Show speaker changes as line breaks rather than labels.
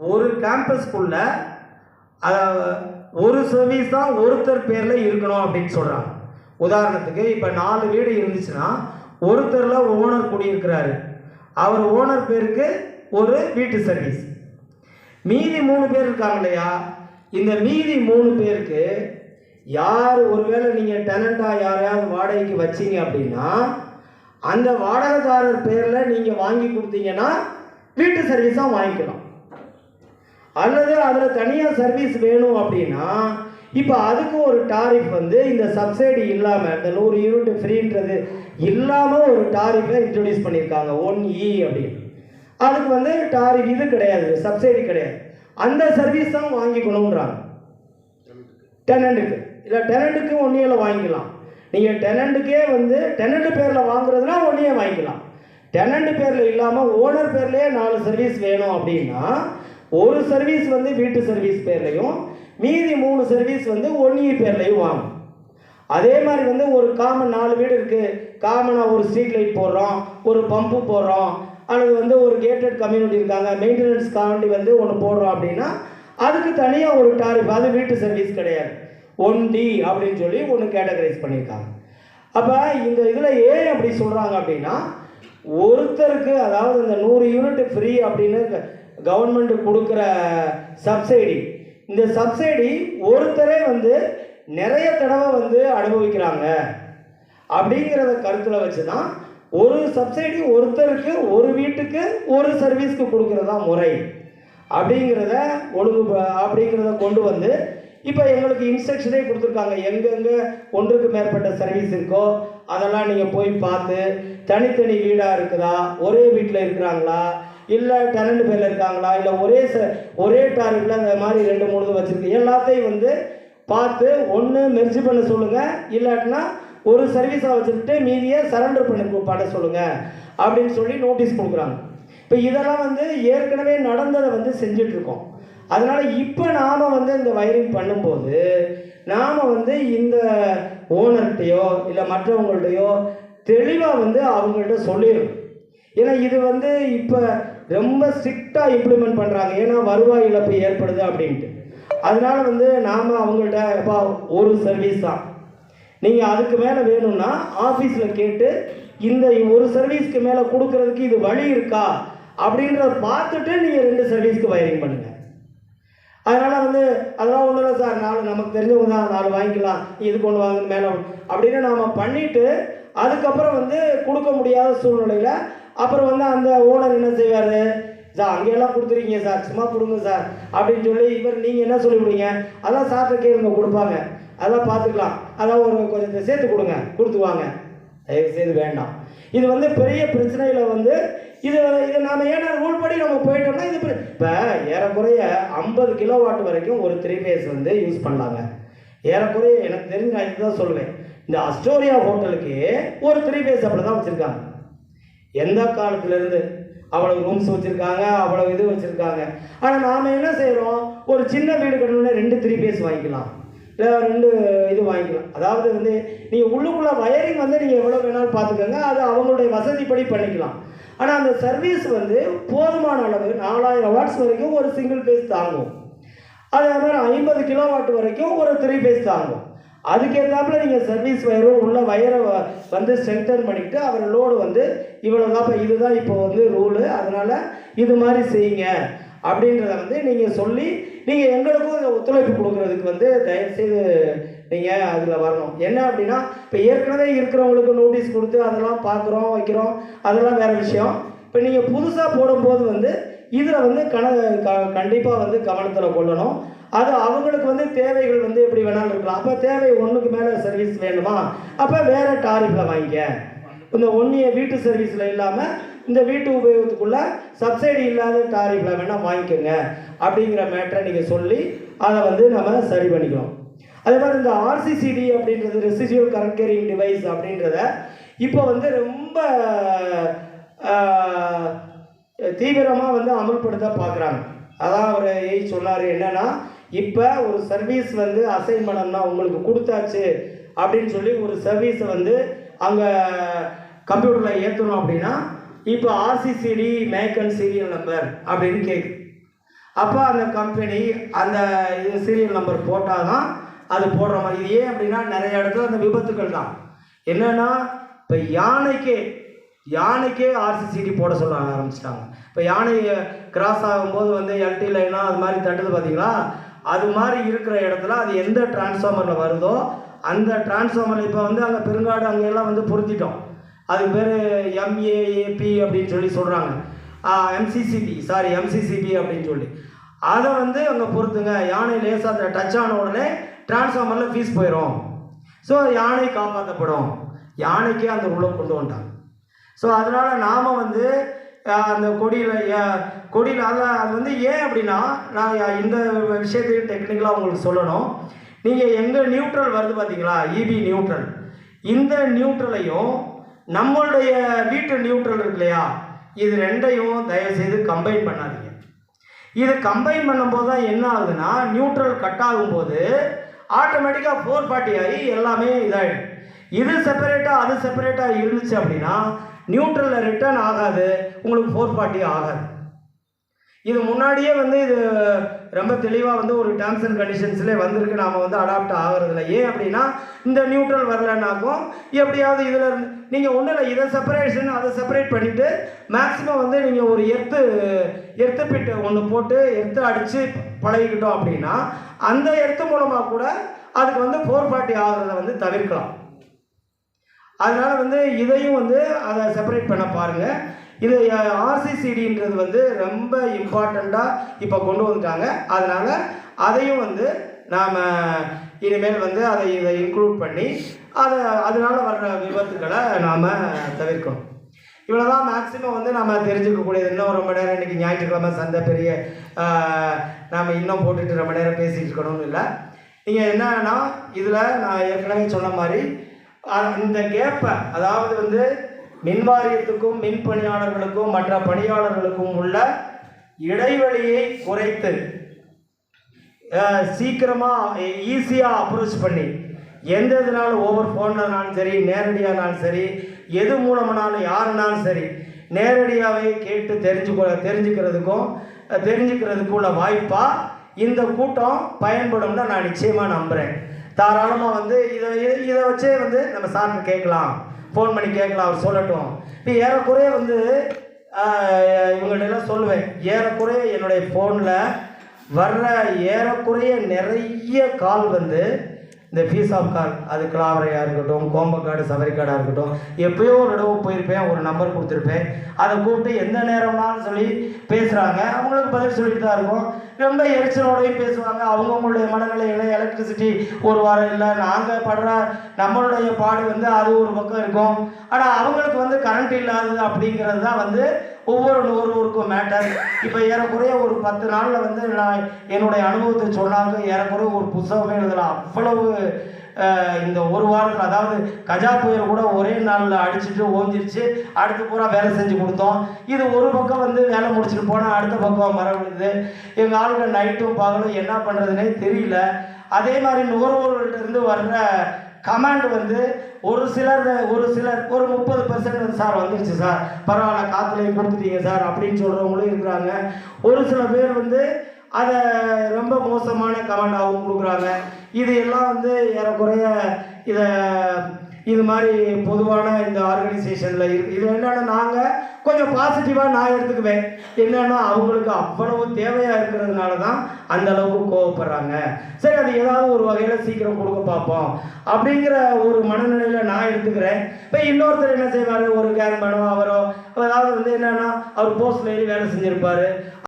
ஒரு கேம்பஸ்க்குள்ள ஒரு சர்வீஸ் தான் ஒருத்தர் பேரில் இருக்கணும் அப்படின்னு சொல்கிறாங்க உதாரணத்துக்கு இப்போ நாலு வீடு இருந்துச்சுன்னா ஒருத்தரில் ஓனர் குடியிருக்கிறாரு. அவர் ஓனர் பேருக்கு ஒரு வீட்டு சர்வீஸ் மீதி மூணு பேர் இருக்காங்க இல்லையா? இந்த மீதி மூணு பேருக்கு யார் ஒருவேளை நீங்கள் டெனண்ட்டாக யாரையாவது வாடகைக்கு வச்சீங்க அப்படின்னா அந்த வாடகைதாரர் பேரில் நீங்கள் வாங்கி கொடுத்தீங்கன்னா வீட்டு சர்வீஸாக வாங்கிக்கலாம். அல்லது அதில் தனியாக சர்வீஸ் வேணும் அப்படின்னா இப்போ அதுக்கு ஒரு டாரிஃப் வந்து இந்த சப்சிடி இல்லாமல் இந்த நூறு யூனிட் ஃப்ரீன்றது இல்லாமல் ஒரு டாரிஃபை இன்ட்ரடியூஸ் பண்ணியிருக்காங்க. ஒன் இ அப்படின்னு. அதுக்கு வந்து டாரிஃப் இது கிடையாது சப்சிடி கிடையாது. அந்த சர்வீஸ் தான் வாங்கிக்கணுன்றாங்க டெனண்ட்டுக்கு இல்லை டெனண்ட்டுக்கு ஒன்றியில் e வாங்கிக்கலாம். நீங்கள் டெனண்ட்டுக்கே வந்து டெனண்ட் பேரில் வாங்குறதுனா ஒன்றியே e வாங்கிக்கலாம். டெனண்ட் பேரில் இல்லாமல் ஓனர் பேர்லேயே நாலு சர்வீஸ் வேணும் அப்படின்னா ஒரு சர்வீஸ் வந்து வீட்டு சர்வீஸ் பேர்லையும் மீதி மூணு சர்வீஸ் வந்து ஒன்றிய பேர்லையும் வாங்கும். அதே மாதிரி வந்து ஒரு காமன் நாலு வீடு இருக்குது காமனாக ஒரு ஸ்ட்ரீட் லைட் போடுறோம் ஒரு பம்பு போடுறோம் அல்லது வந்து ஒரு கேட்டட் கம்யூனிட்டி இருக்காங்க மெயின்டெனன்ஸ் காண்டி வந்து ஒன்று போடுறோம் அப்படின்னா அதுக்கு தனியாக ஒரு டாரிஃப் அது வீட்டு சர்வீஸ் கிடையாது. ஒன் டி அப்படின்னு சொல்லி ஒன்று கேட்டகரைஸ் பண்ணியிருக்காங்க. அப்போ இந்த இதில் ஏன் அப்படி சொல்கிறாங்க அப்படின்னா ஒருத்தருக்கு அதாவது இந்த நூறு யூனிட் ஃப்ரீ அப்படின்னு கவர்மெண்ட் கொடுக்குற சப்சிடி இந்த சப்சிடி ஒருத்தரே வந்து நிறைய தடவை வந்து அனுபவிக்கிறாங்க. அப்படிங்கிறத கருத்தில் வச்சு தான் ஒரு சப்சிடி ஒருத்தருக்கு ஒரு வீட்டுக்கு ஒரு சர்வீஸ்க்கு கொடுக்குறதா முறை. அப்படிங்கிறத ஒழுங்கு அப்படிங்கிறத கொண்டு வந்து இப்போ எங்களுக்கு இன்ஸ்ட்ரக்ஷனே கொடுத்துருக்காங்க. எங்கெங்கே ஒன்றுக்கு மேற்பட்ட சர்வீஸ் இருக்கோ அதெல்லாம் நீங்கள் போய் பார்த்து தனித்தனி வீடாக இருக்குதா? ஒரே வீட்டில் இருக்கிறாங்களா? இல்லை டெனண்ட் பேரில் இருக்காங்களா? இல்லை ஒரே ச ஒரே டாரிஃபில் அந்த மாதிரி ரெண்டு மூணு வச்சுருக்கு. எல்லாத்தையும் வந்து பார்த்து ஒன்று மெர்ஜி பண்ண சொல்லுங்கள் இல்லாட்டினா ஒரு சர்வீஸாக வச்சுக்கிட்டு மீதியை சரண்டர் பண்ணி பண்ண சொல்லுங்கள் அப்படின்னு சொல்லி நோட்டீஸ் கொடுக்குறாங்க. இப்போ இதெல்லாம் வந்து ஏற்கனவே நடந்ததை வந்து செஞ்சிட்ருக்கோம். அதனால் இப்போ நாம் வந்து இந்த வயரிங் பண்ணும்போது நாம் வந்து இந்த ஓனர்கிட்டையோ இல்லை மற்றவங்கள்ட்டையோ தெளிவாக வந்து அவங்கள்ட்ட சொல்லிடணும். ஏன்னா இது வந்து இப்போ ரொம்ப ஸ்ட்ரிக்டாக இம்ப்ளிமெண்ட் பண்ணுறாங்க ஏன்னா வருவாய் இழப்பு ஏற்படுது அப்படின்ட்டு. அதனால வந்து நாம் அவங்கள்ட்ட எப்பா ஒரு சர்வீஸ் தான். நீங்கள் அதுக்கு மேலே வேணும்னா ஆஃபீஸில் கேட்டு இந்த ஒரு சர்வீஸ்க்கு மேலே கொடுக்கறதுக்கு இது வழி இருக்கா? அப்படின்றத பார்த்துட்டு நீங்கள் ரெண்டு சர்வீஸ்க்கு வயரிங் பண்ணுங்கள் அதனால் வந்து அதெல்லாம் ஒன்றும் இல்லை சார். நாலு நமக்கு தெரிஞ்சவங்க தான். நாலு வாங்கிக்கலாம். இது கொண்டு வாங்க மேலே. அப்படின்னு நாம் பண்ணிவிட்டு அதுக்கப்புறம் வந்து கொடுக்க முடியாத சூழ்நிலையில் அப்புறம் வந்து அந்த ஓனர் என்ன செய்வார்? சார் அங்கெல்லாம் கொடுத்துருக்கீங்க சார் சும்மா கொடுங்க சார் அப்படின்னு சொல்லி இவர் நீங்கள் என்ன சொல்லிவிடுங்க அதெல்லாம் சார்ட்ட கேளுங்க கொடுப்பாங்க. அதெல்லாம் பார்த்துக்கலாம். அதான் ஒரு கொஞ்சம் சேர்த்து கொடுங்க கொடுத்து வாங்க. தயவு செய்து வேண்டாம். இது வந்து பெரிய பிரச்சனையில் வந்து இது இது நாம் ஏன்னா ரூல் படி நம்ம போயிட்டோம்னா இது இப்போ ஏறக்குறைய ஐம்பது கிலோ வாட் வரைக்கும் ஒரு த்ரீ ஃபேஸ் வந்து யூஸ் பண்ணலாங்க. ஏறக்குறைய எனக்கு தெரிஞ்ச நான் இதுதான் சொல்லுவேன் இந்த அஸ்டோரியா ஹோட்டலுக்கு ஒரு த்ரீ ஃபேஸ் அப்படி தான் வச்சுருக்காங்க. எந்த காலத்துலேருந்து அவ்வளவு ரூம்ஸ் வச்சுருக்காங்க அவ்வளவு இது வச்சுருக்காங்க. ஆனால் நாம் என்ன செய்கிறோம் ஒரு சின்ன வீடு கட்டணும்னா ரெண்டு த்ரீ பேஸ் வாங்கிக்கலாம். இல்லை ரெண்டு இது வாங்கிக்கலாம். அதாவது வந்து நீங்கள் உள்ளுக்குள்ளே வயரிங் வந்து நீங்கள் எவ்வளோ வேணாலும் பார்த்துக்கோங்க. அது அவங்களுடைய வசதிப்படி பண்ணிக்கலாம். ஆனால் அந்த சர்வீஸ் வந்து போதுமான அளவு நாலாயிரம் வாட்ஸ் வரைக்கும் ஒரு சிங்கிள் பேஸ் தாங்கும். அதே மாதிரி ஐம்பது கிலோ வாட் வரைக்கும் ஒரு த்ரீ பேஸ் தாங்கும். அதுக்கேற்றாப்புல நீங்கள் சர்வீஸ் வயரும் உள்ள வயரை வந்து ஸ்ட்ரென்தன் பண்ணிக்கிட்டு அவர் லோடு வந்து இவ்வளோ தான் இதுதான் இப்போ வந்து ரூலு அதனால் இது மாதிரி செய்யுங்க. அப்படின்றத வந்து நீங்கள் சொல்லி நீங்கள் எங்களுக்கும் ஒத்துழைப்பு கொடுக்குறதுக்கு வந்து தயவுசெய்து நீங்கள் அதில் வரணும். என்ன அப்படின்னா இப்போ ஏற்கனவே இருக்கிறவங்களுக்கு நோட்டீஸ் கொடுத்து அதெல்லாம் பார்க்குறோம் வைக்கிறோம் அதெல்லாம் வேறு விஷயம். இப்போ நீங்கள் புதுசாக போடும்போது வந்து இதில் வந்து கண க கண்டிப்பாக வந்து கவனத்தில் கொள்ளணும். அது அவங்களுக்கு வந்து தேவைகள் வந்து எப்படி வேணாலும் இருக்கலாம். அப்போ தேவை ஒன்றுக்கு மேலே சர்வீஸ் வேணுமா? அப்போ வேறு டாரிஃபில் வாங்கிக்க. இந்த ஒன்றிய வீட்டு சர்வீஸில் இல்லாமல் இந்த வீட்டு உபயோகத்துக்குள்ள சப்சிடி இல்லாத டாரிஃபில் வேணால் வாங்கிக்கோங்க. அப்படிங்கிற மேட்டரை நீங்கள் சொல்லி அதை வந்து நம்ம சரி பண்ணிக்கணும். அதே மாதிரி இந்த ஆர்சிசிடி அப்படின்றது ரெசிஜுவல் கரண்ட் கேரிங் டிவைஸ் அப்படின்றத இப்போ வந்து ரொம்ப தீவிரமாக வந்து அமல்படுத்த பார்க்குறாங்க அதான் அவர் ஏய் சொன்னார் என்னன்னா இப்போ ஒரு சர்வீஸ் வந்து அசைன் உங்களுக்கு கொடுத்தாச்சு அப்படின்னு சொல்லி ஒரு சர்வீஸை வந்து அங்கே கம்ப்யூட்டரில் ஏற்றணும் அப்படின்னா இப்போ ஆர்சிசிடி மேக்கன் சீரியல் நம்பர் அப்படின்னு கேட்குது அப்போ அந்த கம்பெனி அந்த இது சீரியல் நம்பர் போட்டால் தான் அது போடுற மாதிரி. இது ஏன் அப்படின்னா நிறைய இடத்துல அந்த விபத்துக்கள் தான். என்னென்னா இப்போ யானைக்கே யானைக்கே ஆர்சிசிடி போட சொல்ல ஆரம்பிச்சிட்டாங்க. இப்போ யானை கிராஸ் ஆகும்போது வந்து எல்டி லைனாக அது மாதிரி தட்டுது பார்த்தீங்களா அது மாதிரி இருக்கிற இடத்துல அது எந்த டிரான்ஸ்ஃபார்மரில் வருதோ அந்த டிரான்ஸ்ஃபார்மரில் இப்போ வந்து அங்கே பெருங்காடு அங்கெல்லாம் வந்து பொருத்திட்டோம். அதுக்கு பேர் எம்ஏஏபி அப்படின்னு சொல்லி சொல்கிறாங்க எம்சிசிபி சாரி எம்சிசிபி அப்படின்னு சொல்லி. அதை வந்து அங்கே பொறுத்துங்க யானை லேசாக டச் ஆன உடனே டிரான்ஸ்ஃபார்மரில் ஃபீஸ் போயிடும் ஸோ யானை காப்பாற்றப்படும் யானைக்கே அந்த உள்ள கொண்டு வந்துட்டாங்க. ஸோ அதனால் நாம் வந்து அந்த கொடியில் கொடியில் அதில் அது வந்து ஏன் அப்படின்னா நான் இந்த விஷயத்தையும் டெக்னிக்கலாக உங்களுக்கு சொல்லணும். நீங்கள் எங்கள் நியூட்ரல் வருது பார்த்தீங்களா இபி நியூட்ரல் இந்த நியூட்ரலையும் நம்மளுடைய வீட்டு நியூட்ரல் இருக்கு இல்லையா? இது ரெண்டையும் தயவுசெய்து கம்பைன் பண்ணாதீங்க. இது கம்பைன் பண்ணும்போது தான் என்ன ஆகுதுன்னா நியூட்ரல் கட் ஆகும்போது ஆட்டோமேட்டிக்காக ஃபோர் ஃபார்ட்டி ஆகி எல்லாமே இதாகிடும் இது செப்பரேட்டாக அது செப்பரேட்டாக இருந்துச்சு அப்படின்னா நியூட்ரலில் ரிட்டர்ன் ஆகாது உங்களுக்கு ஃபோர் ஃபார்ட்டி ஆகாது. இது முன்னாடியே வந்து இது ரொம்ப தெளிவாக வந்து ஒரு டேர்ம்ஸ் அண்ட் கண்டிஷன்ஸ்லேயே வந்திருக்கு நாம் வந்து அடாப்ட் ஆகிறதில்ல. ஏன் அப்படின்னா இந்த நியூட்ரல் வரலனாக்கும் எப்படியாவது இதில் இருந்து நீங்கள் ஒன்றும் இல்லை இதை செப்பரேஷன் அதை செப்பரேட் பண்ணிவிட்டு மேக்ஸிமம் வந்து நீங்கள் ஒரு எர்த்து எர்த்து பிட்டு ஒன்று போட்டு எர்த்து அடித்து பழகிக்கிட்டோம் அப்படின்னா அந்த எர்த்து மூலமாக கூட அதுக்கு வந்து ஃபோர் ஃபார்ட்டி ஆகிறத வந்து தவிர்க்கலாம். அதனால் வந்து இதையும் வந்து அதை செப்பரேட் பண்ண பாருங்கள் இது ஆர்சிசிடின்றது வந்து ரொம்ப இம்பார்ட்டண்ட்டாக இப்போ கொண்டு வந்துட்டாங்க. அதனால் அதையும் வந்து நாம் இனிமேல் வந்து அதை இதை இன்க்ளூட் பண்ணி அதை அதனால வர்ற விபத்துக்களை நாம் தவிர்க்கணும். இவ்வளோதான் மேக்ஸிமம் வந்து நம்ம தெரிஞ்சுக்கக்கூடியது. இன்னும் ரொம்ப நேரம் இன்றைக்கி ஞாயிற்றுக்கிழமை சந்தை பெரிய நாம் இன்னும் போட்டுட்டு ரொம்ப நேரம் பேசிட்டு இருக்கணும்னு இல்லை. நீங்கள் என்னன்னா இதில் நான் ஏற்கனவே சொன்ன மாதிரி இந்த கேப்பை அதாவது வந்து மின் வாரியத்துக்கும் மின் பணியாளர்களுக்கும் மற்ற பணியாளர்களுக்கும் உள்ள இடைவெளியை குறைத்து சீக்கிரமாக ஈஸியாக அப்ரோச் பண்ணி எந்த இதனாலும் ஒவ்வொரு ஃபோன்னாலும் சரி நேரடியானாலும் சரி எது மூலமானாலும் யாருனாலும் சரி நேரடியாகவே கேட்டு தெரிஞ்சுக்கொள்ள தெரிஞ்சுக்கிறதுக்கும் தெரிஞ்சுக்கிறதுக்குள்ள வாய்ப்பாக இந்த கூட்டம் பயன்படும்னு நான் நிச்சயமாக நம்புகிறேன் தாராளமாக வந்து இதை இதை- இதை வச்சே வந்து நம்ம சார்ட்டு கேட்கலாம். ஃபோன் பண்ணி கேட்கலாம் அவர் சொல்லட்டும். இப்போ ஏறக்குறைய வந்து இவங்கள்டெல்லாம் சொல்லுவேன். ஏறக்குறைய என்னுடைய ஃபோனில் வர்ற ஏறக்குறைய நிறைய கால் வந்து இந்த ஃபீஸ் ஆஃப் கார் அது கிளாவரையாக இருக்கட்டும் கோம்பக்காடு சவரிக்காடாக இருக்கட்டும் எப்பயோ ஒரு இடவு போயிருப்பேன் ஒரு நம்பர் கொடுத்துருப்பேன். அதை கூப்பிட்டு எந்த நேரம்னாலும் சொல்லி பேசுகிறாங்க அவங்களுக்கு பதில் சொல்லிட்டு தான் இருக்கும். ரொம்ப எரிச்சலோடையும் பேசுவாங்க. அவங்கவுங்களுடைய மனநிலையில் எலக்ட்ரிசிட்டி ஒரு வாரம் இல்லை. நாங்கள் படுற நம்மளுடைய பாடு வந்து அது ஒரு பக்கம் இருக்கும். ஆனால் அவங்களுக்கு வந்து கரண்ட் இல்லாதது அப்படிங்கிறது தான் வந்து ஒவ்வொரு நுகர்வோருக்கும் மேட்டர் இப்போ ஏறக்குறைய ஒரு பத்து நாளில் வந்து நான் என்னுடைய அனுபவத்தை சொன்னாங்க. ஏறக்குறைய ஒரு புத்தகமே எழுதலாம் அவ்வளவு இந்த ஒரு வாரத்தில் அதாவது கஜா புயல் கூட ஒரே நாளில் அடிச்சுட்டு ஓஞ்சிருச்சு. அடுத்து பூரா வேலை செஞ்சு கொடுத்தோம். இது ஒரு பக்கம் வந்து வேலை முடிச்சுட்டு போனால் அடுத்த பக்கம் மரம் விழுது எங்கள் ஆளுங்க நைட்டும் பகலும் என்ன பண்ணுறதுனே தெரியல. அதே மாதிரி நுகர்வோர்கள்ட்ட இருந்து வர்ற கமாண்ட் வந்து ஒரு சிலர் ஒரு சிலர் ஒரு முப்பது பர்சன்ட் சார் வந்துருச்சு சார். பரவாயில்ல காத்துலேயும் கொடுத்துட்டீங்க சார் அப்படின்னு சொல்கிறவங்களும் இருக்கிறாங்க. ஒரு சில பேர் வந்து அதை ரொம்ப மோசமான கமாண்டாகவும் கொடுக்குறாங்க. இது எல்லாம் வந்து ஏறக்குறைய இதை இது மாதிரி பொதுவான இந்த ஆர்கனைசேஷனில் இருக்கு இது என்னென்னா நாங்கள் கொஞ்சம் பாசிட்டிவாக நான் எடுத்துக்குவேன். என்னன்னா அவங்களுக்கு அவ்வளவு தேவையாக இருக்கிறதுனால தான் அந்த அளவுக்கு கோவப்படுறாங்க. சரி அது ஏதாவது ஒரு வகையில் சீக்கிரம் கொடுக்க பார்ப்போம். அப்படிங்கிற ஒரு மனநிலையில் நான் எடுத்துக்கிறேன். இப்போ இன்னொருத்தர் என்ன செய்வார்? ஒரு கேரம்பனோ அவரோ அதாவது வந்து என்னன்னா அவர் போஸ்ட்ல ஏறி வேலை செஞ்சிருப்பாரு.